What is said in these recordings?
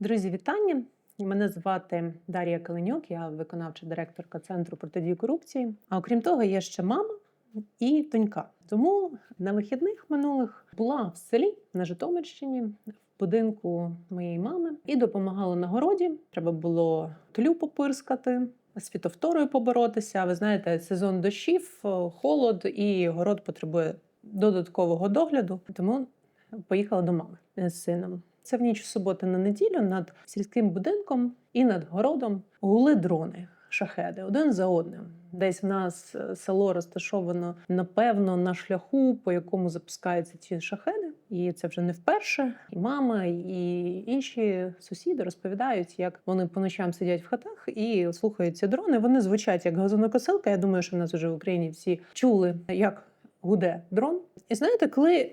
Друзі, вітання! Мене звати Дар'я Каленюк, я виконавча директорка Центру протидії корупції. А окрім того, я ще мама і донька. Тому на вихідних минулих була в селі на Житомирщині. в Будинку моєї мами і допомагала на городі. Треба було тлю попирскати, з фітовторою поборотися. Ви знаєте, сезон дощів, холод і город потребує додаткового догляду. Тому поїхала до мами з сином. Це в ніч суботи на неділю над сільським будинком і над городом гули дрони, шахеди один за одним. Десь в нас е, село розташовано напевно на шляху, по якому запускаються ці шахеди. І це вже не вперше. І мама, і інші сусіди розповідають, як вони по ночам сидять в хатах і слухають ці дрони. Вони звучать як газонокосилка. Я думаю, що в нас вже в Україні всі чули, як гуде дрон. І знаєте, коли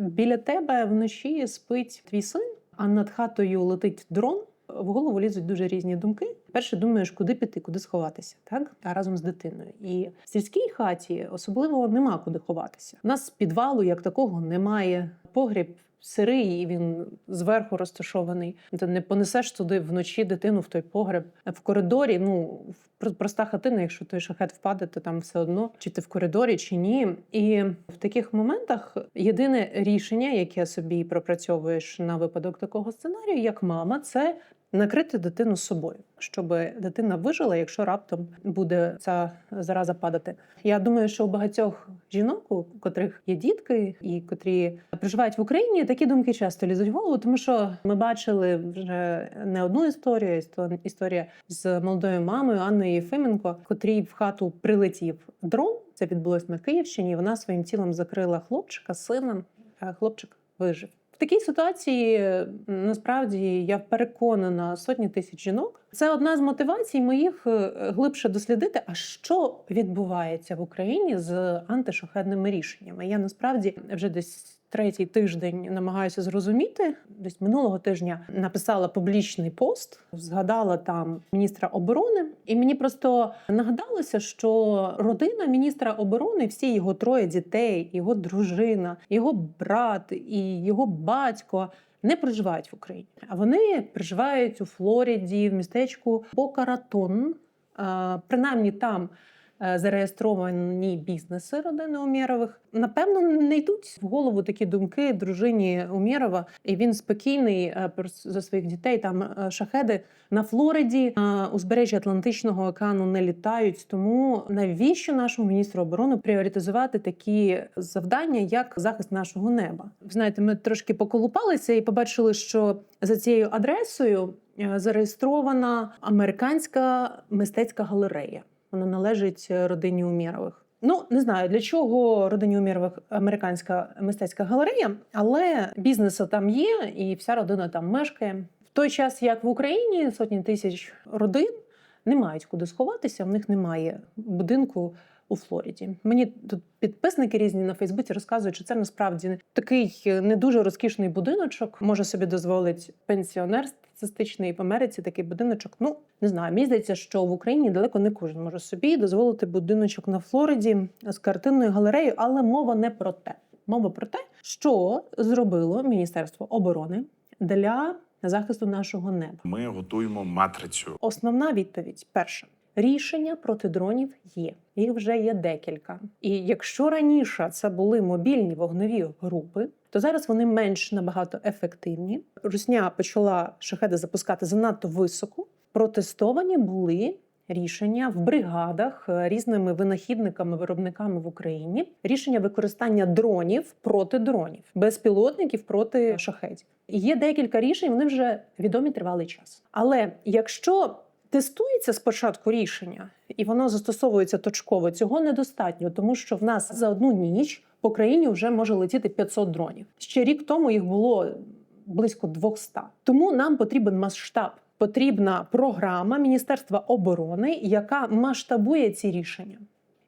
біля тебе вночі спить твій син, а над хатою летить дрон. В голову лізуть дуже різні думки. Перше думаєш, куди піти, куди сховатися, так а разом з дитиною. І в сільській хаті особливо нема куди ховатися. У нас підвалу як такого немає. Погріб сирий, і він зверху розташований. Ти не понесеш туди вночі дитину в той погреб. В коридорі, ну в- проста хатина, якщо той шахет впаде, то там все одно, чи ти в коридорі, чи ні. І в таких моментах єдине рішення, яке собі пропрацьовуєш на випадок такого сценарію, як мама, це накрити дитину собою, щоб дитина вижила, якщо раптом буде ця зараза падати. Я думаю, що у багатьох жінок, у котрих є дітки і котрі проживають в Україні, такі думки часто лізуть в голову, тому що ми бачили вже не одну історію. істо- Історія з молодою мамою Анною Єфименко, котрій в хату прилетів дрон. Це відбулось на Київщині. Вона своїм тілом закрила хлопчика, сина. Хлопчик вижив. Такій ситуації е, насправді я переконана сотні тисяч жінок. Це одна з мотивацій моїх е, глибше дослідити, а що відбувається в Україні з антишахедними рішеннями. Я насправді вже десь. Третій тиждень намагаюся зрозуміти. Десь минулого тижня написала публічний пост, згадала там міністра оборони, і мені просто нагадалося, що родина міністра оборони, всі його троє дітей, його дружина, його брат і його батько. Не проживають в Україні, а вони проживають у Флориді, в містечку Бока-Ратон. Е, Принаймні там зареєстровані бізнеси родини Умєрових. Напевно, не йдуть в голову такі думки дружині Умєрова, і він спокійний е, за своїх дітей. Там е, шахеди на Флориді на узбережжі Атлантичного океану не літають. Тому навіщо нашому міністру оборони пріоритизувати такі завдання, як захист нашого неба? Знаєте, ми трошки поколупалися і побачили, що за цією адресою е, зареєстрована американська мистецька галерея. Вона належить е, родині Умєрових. Ну не знаю для чого родині Умєрових американська мистецька галерея, але бізнесу там є, і вся родина там мешкає. В той час, як в Україні, сотні тисяч родин не мають куди сховатися, в них немає будинку у Флориді. Мені тут підписники різні на Фейсбуці розказують, що це насправді такий не дуже розкішний будиночок. Може собі дозволить пенсіонер статистичний в Америці такий будиночок. Ну не знаю. Мені здається, що в Україні далеко не кожен може собі дозволити будиночок на Флориді з картинною галереєю, але мова не про те. Мова про те, що зробило Міністерство оборони для захисту нашого неба. Ми готуємо матрицю. Основна відповідь перша. Рішення проти дронів є. Їх вже є декілька. І якщо раніше це були мобільні вогневі групи, то зараз вони менш набагато ефективні. Русня почала шахеди запускати занадто високо. Протестовані були рішення в бригадах е, різними винахідниками, виробниками в Україні. Рішення використання дронів проти дронів, безпілотників проти шахедів. Є декілька рішень, вони вже відомі тривалий час. Але якщо тестується спочатку рішення і воно застосовується точково, цього недостатньо, тому що в нас за одну ніч по країні вже може летіти 500 дронів. Ще рік тому їх було близько 200. Тому нам потрібен масштаб. Потрібна програма Міністерства оборони, яка масштабує ці рішення,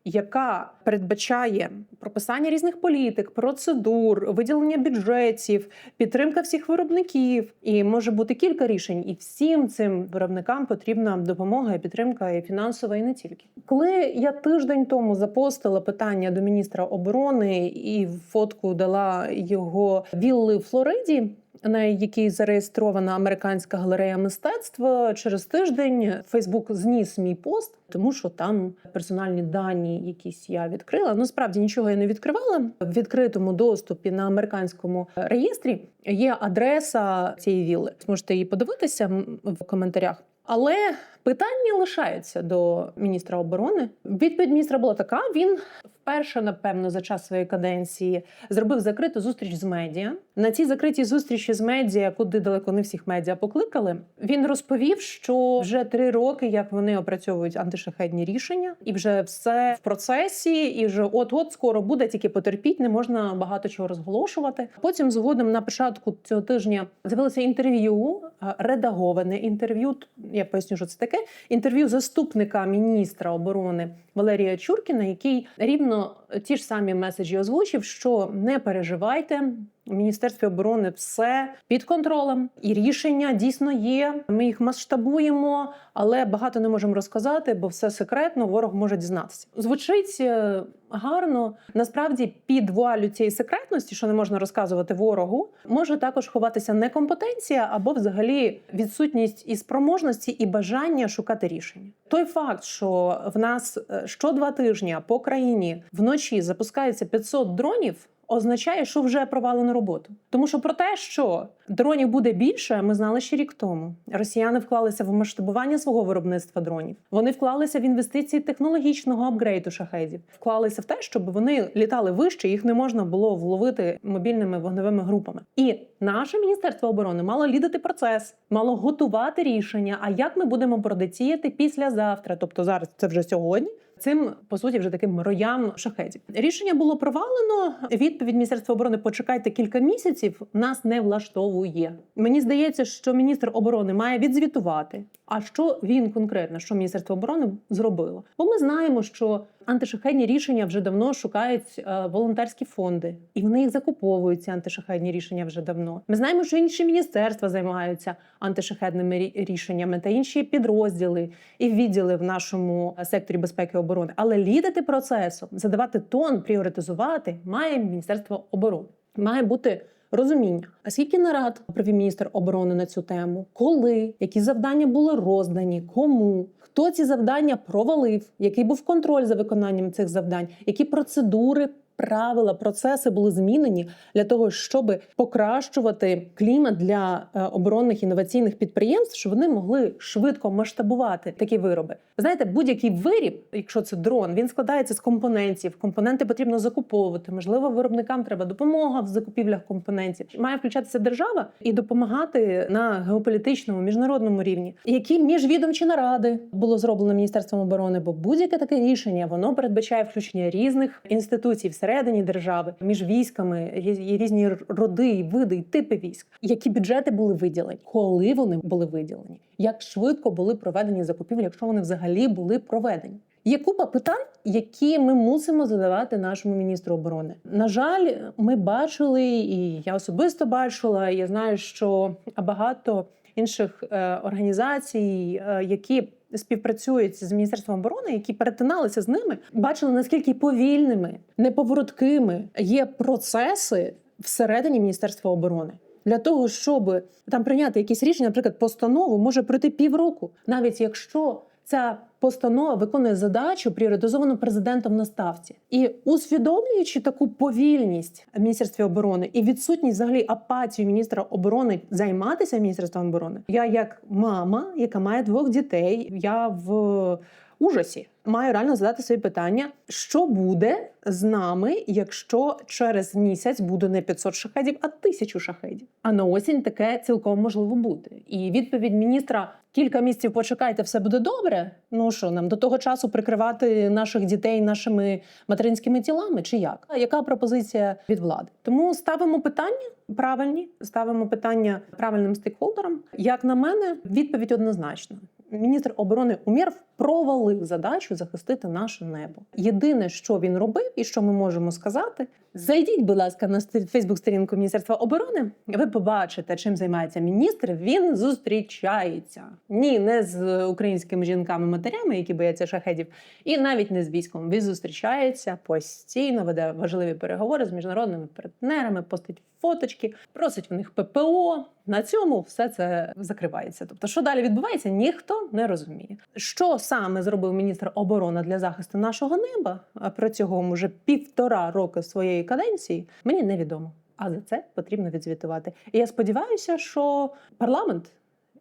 яка передбачає прописання різних політик, процедур, виділення бюджетів, підтримка всіх виробників. І може бути кілька рішень, і всім цим виробникам потрібна допомога і підтримка, і фінансова, і не тільки. Коли я тиждень тому запостила питання до міністра оборони і фотку дала його вілли в Флориді. На якій зареєстрована американська галерея мистецтва. Через тиждень Фейсбук зніс мій пост, тому що там персональні дані якісь я відкрила. Ну справді нічого я не відкривала. В відкритому доступі на американському реєстрі є адреса цієї вілли. Зможете її подивитися в коментарях. Але питання лишаються до міністра оборони. Відповідь міністра була така: він вперше, напевно, за час своєї каденції зробив закриту зустріч з медіа. На цій закритій зустрічі з медіа, куди далеко не всіх медіа покликали, він розповів, що вже три роки, як вони опрацьовують антишахедні рішення, і вже все в процесі, і вже от-от скоро буде, тільки потерпіть, не можна багато чого розголошувати. Потім згодом на початку цього тижня з'явилося інтерв'ю, редаговане інтерв'ю. Я поясню, що це таке. Інтерв'ю заступника міністра оборони Валерія Чуркіна, який рівно ті ж самі меседжі озвучив, що не переживайте. У Міністерстві оборони все під контролем, і рішення дійсно є. Ми їх масштабуємо, але багато не можемо розказати, бо все секретно. Ворог може дізнатися. Звучить е, гарно. Насправді, під вуалю цієї секретності, що не можна розказувати ворогу, може також ховатися некомпетенція або взагалі відсутність і спроможності, і бажання шукати рішення. Той факт, що в нас е, що два тижні по країні вночі запускається 500 дронів. Означає, що вже провалено роботу, тому що про те, що дронів буде більше, ми знали ще рік тому. Росіяни вклалися в масштабування свого виробництва дронів. Вони вклалися в інвестиції технологічного апгрейду шахедів, вклалися в те, щоб вони літали вище, їх не можна було вловити мобільними вогневими групами. І наше міністерство оборони мало лідити процес, мало готувати рішення. А як ми будемо протидіяти післязавтра? Тобто зараз це вже сьогодні. Цим по суті вже таким роям шахедів. Рішення було провалено. Відповідь Міністерства оборони почекайте кілька місяців. Нас не влаштовує. Мені здається, що міністр оборони має відзвітувати. А що він конкретно, що Міністерство оборони зробило? Бо ми знаємо, що антишахедні рішення вже давно шукають е, волонтерські фонди, і вони їх закуповують. Ці антишахедні рішення вже давно. Ми знаємо, що інші міністерства займаються антишахедними рішеннями та інші підрозділи і відділи в нашому е, секторі безпеки і оборони. Але лідити процесом, задавати тон, пріоритизувати має Міністерство оборони. Має бути розуміння. А скільки нарад провів міністр оборони на цю тему? Коли які завдання були роздані? Кому? Хто ці завдання провалив? Який був контроль за виконанням цих завдань? Які процедури? Правила, процеси були змінені для того, щоб покращувати клімат для е, оборонних інноваційних підприємств, щоб вони могли швидко масштабувати такі вироби. Ви знаєте, будь-який виріб, якщо це дрон, він складається з компонентів. Компоненти потрібно закуповувати. Можливо, виробникам треба допомога в закупівлях компонентів. Має включатися держава і допомагати на геополітичному міжнародному рівні. Які міжвідомчі наради було зроблено міністерством оборони? Бо будь-яке таке рішення воно передбачає включення різних інституцій всередині держави, між військами, є різні роди, і види і типи військ. Які бюджети були виділені, коли вони були виділені, як швидко були проведені закупівлі, якщо вони взагалі були проведені. Є купа питань, які ми мусимо задавати нашому міністру оборони. На жаль, ми бачили, і я особисто бачила. Я знаю, що багато інших е, організацій, е, які співпрацюють з міністерством оборони, які перетиналися з ними, бачили наскільки повільними, неповороткими є процеси всередині міністерства оборони. Для того щоб там прийняти якісь рішення, наприклад, постанову може пройти півроку, навіть якщо ця постанова виконує задачу пріоритизовану президентом на ставці, і усвідомлюючи таку повільність міністерстві оборони і відсутність взагалі апатію міністра оборони займатися міністерством оборони, я як мама, яка має двох дітей, я в ужасі. Маю реально задати собі питання, що буде з нами, якщо через місяць буде не 500 шахедів, а тисячу шахедів. А на осінь таке цілком можливо бути. І відповідь міністра: кілька місяців почекайте, все буде добре. Ну що нам до того часу прикривати наших дітей нашими материнськими тілами, чи як? А Яка пропозиція від влади? Тому ставимо питання правильні, ставимо питання правильним стейкхолдерам. Як на мене, відповідь однозначна. Міністр оборони Умєров провалив задачу захистити наше небо. Єдине, що він робив, і що ми можемо сказати, Зайдіть, будь ласка, на Фейсбук-сторінку Міністерства оборони. Ви побачите, чим займається міністр. Він зустрічається ні, не з українськими жінками-матерями, які бояться шахедів, і навіть не з військом. Він зустрічається постійно, веде важливі переговори з міжнародними партнерами, постить фоточки, просить в них ППО. На цьому все це закривається. Тобто, що далі відбувається, ніхто не розуміє. Що саме зробив міністр оборони для захисту нашого неба протягом уже півтора року своєї каденції, мені невідомо. А за це потрібно відзвітувати. І я сподіваюся, що парламент,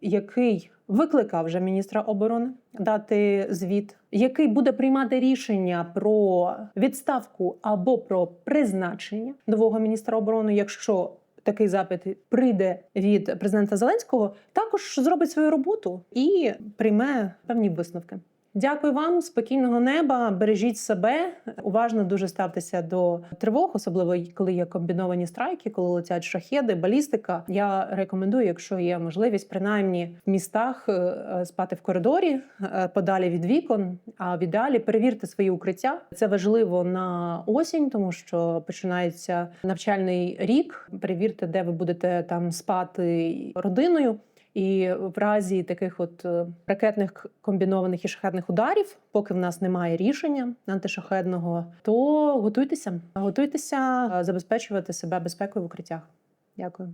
який викликав вже міністра оборони дати звіт, який буде приймати рішення про відставку або про призначення нового міністра оборони, якщо такий запит прийде від президента Зеленського, також зробить свою роботу і прийме певні висновки. Дякую вам, спокійного неба. Бережіть себе. Уважно дуже ставтеся до тривог, особливо коли є комбіновані страйки, коли летять шахеди, балістика. Я рекомендую, якщо є можливість, принаймні в містах е, е, спати в коридорі е, подалі від вікон. А в ідеалі перевірте свої укриття. Це важливо на осінь, тому що починається навчальний рік. Перевірте, де ви будете там спати родиною. І в разі таких от е, ракетних комбінованих і шахетних ударів, поки в нас немає рішення антишахедного, то готуйтеся, готуйтеся е, забезпечувати себе безпекою в укриттях. Дякую.